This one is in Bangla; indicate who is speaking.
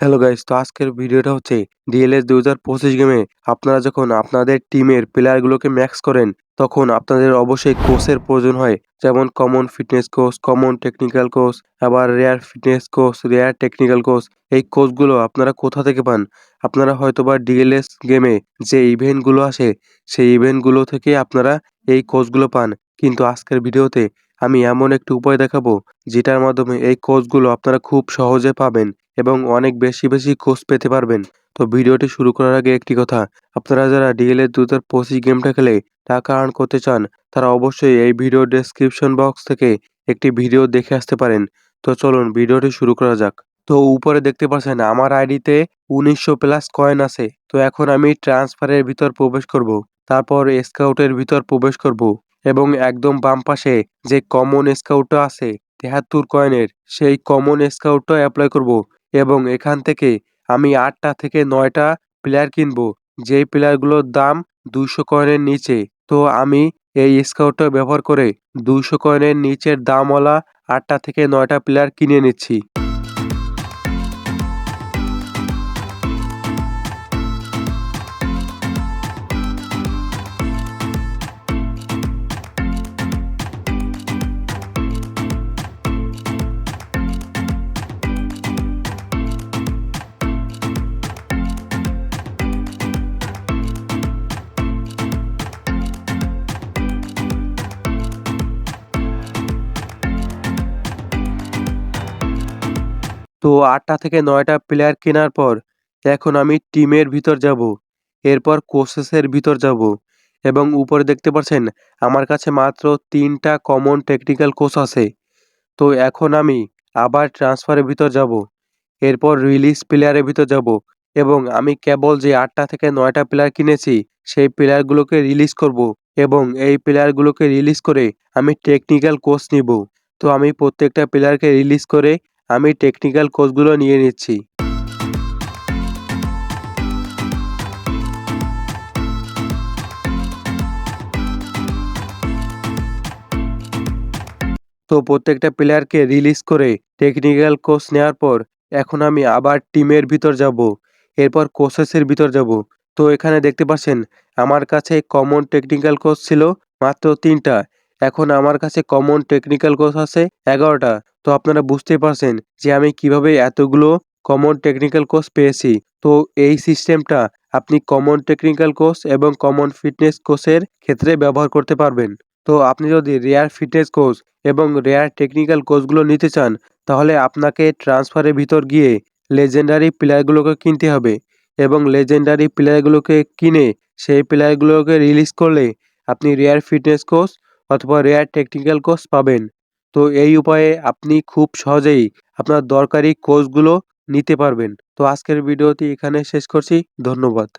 Speaker 1: হ্যালো গাইস তো আজকের ভিডিওটা হচ্ছে ডিএলএস দু হাজার পঁচিশ গেমে আপনারা যখন আপনাদের টিমের প্লেয়ারগুলোকে ম্যাক্স করেন, তখন আপনাদের অবশ্যই কোচের প্রয়োজন হয়। যেমন common fitness coach common technical coach আবার rare fitness coach rare technical coach এই কোচগুলো আপনারা কোথা থেকে পান? আপনারা হয়তোবা ডিএলএস গেমে যে ইভেন্টগুলো আসে, সেই ইভেন্টগুলো থেকে আপনারা এই কোচগুলো পান। কিন্তু আজকের ভিডিওতে আমি এমন একটি উপায় দেখাবো, যেটার মাধ্যমে এই কোচগুলো আপনারা খুব সহজে পাবেন। এবং অনেক বেশি বেশি কোচ পেতে পারবেন। তো ভিডিওটি শুরু করার আগে একটি কথা, আপনারা যারা ডিএলএ দু হাজার পঁচিশ গেমটা খেলে টাকা আর্ন করতে চান, তারা অবশ্যই এই ভিডিও ডেসক্রিপশন বক্স থেকে একটি ভিডিও দেখে আসতে পারেন। তো চলুন ভিডিওটি শুরু করা যাক। তো উপরে দেখতে পাচ্ছেন, আমার আইডিতে উনিশশো প্লাস কয়েন আছে। তো এখন আমি ট্রান্সফারের ভিতর প্রবেশ করব, তারপর স্কাউটের ভিতর প্রবেশ করব এবং একদম বাম পাশে যে কমন স্কাউটটা আছে, তেহাত্তর কয়েনের সেই কমন স্কাউটটা অ্যাপ্লাই করব। এবং এখান থেকে আমি আটটা থেকে নয়টা প্লেয়ার কিনবো। যেই প্লেয়ারগুলোর দাম দুইশো কয়েনের নিচে। তো আমি এই স্কাউটটা ব্যবহার করে দুইশো কয়েনের নিচের দামওয়ালা আটটা থেকে নয়টা প্লেয়ার কিনে নিচ্ছি। তো আটটা থেকে নয়টা প্লেয়ার কেনার পর এখন আমি টিমের ভিতর যাব, এরপর কোচেসের ভিতর যাব এবং উপরে দেখতে পাচ্ছেন আমার কাছে মাত্র তিনটা কমন টেকনিক্যাল কোচ আছে। তো এখন আমি আবার ট্রান্সফারের ভিতর যাব, এরপর রিলিজ প্লেয়ারের ভিতর যাব এবং আমি কেবল যে আটটা থেকে নয়টা প্লেয়ার কিনেছি, সেই প্লেয়ারগুলোকে রিলিজ করব এবং এই প্লেয়ারগুলোকে রিলিজ করে আমি টেকনিক্যাল কোচ নিব। তো আমি প্রত্যেকটা প্লেয়ারকে রিলিজ করে আমি টেকনিক্যাল কোর্সগুলো নিয়ে নিচ্ছি। তো প্রত্যেকটা প্লেয়ারকে রিলিজ করে টেকনিক্যাল কোর্স নেওয়ার পর এখন আমি আবার টিমের ভিতর যাব। এরপর কোচেসের ভিতর যাব। তো এখানে দেখতে পাচ্ছেন, আমার কাছে কমন টেকনিক্যাল কোর্স ছিল মাত্র তিনটা। এখন আমার কাছে কমন টেকনিক্যাল কোর্স আছে এগারোটা। তো আপনারা বুঝতে পারছেন যে আমি কীভাবে এতগুলো কমন টেকনিক্যাল কোর্স পেয়েছি। তো এই সিস্টেমটা আপনি কমন টেকনিক্যাল কোর্স এবং কমন ফিটনেস কোর্সের ক্ষেত্রে ব্যবহার করতে পারবেন। তো আপনি যদি রেয়ার ফিটনেস কোর্স এবং রেয়ার টেকনিক্যাল কোর্সগুলো নিতে চান, তাহলে আপনাকে ট্রান্সফারের ভিতর গিয়ে লেজেন্ডারি প্লেয়ারগুলোকে কিনতে হবে এবং লেজেন্ডারি প্লেয়ারগুলোকে কিনে সেই প্লেয়ারগুলোকে রিলিজ করলে আপনি রেয়ার ফিটনেস কোচ অথবা রেয়ার টেকনিক্যাল কোর্স পাবেন। তো এই উপায়ে আপনি খুব সহজেই আপনার দরকারি কোর্সগুলো নিতে পারবেন। তো আজকের ভিডিওটি এখানে শেষ করছি। ধন্যবাদ।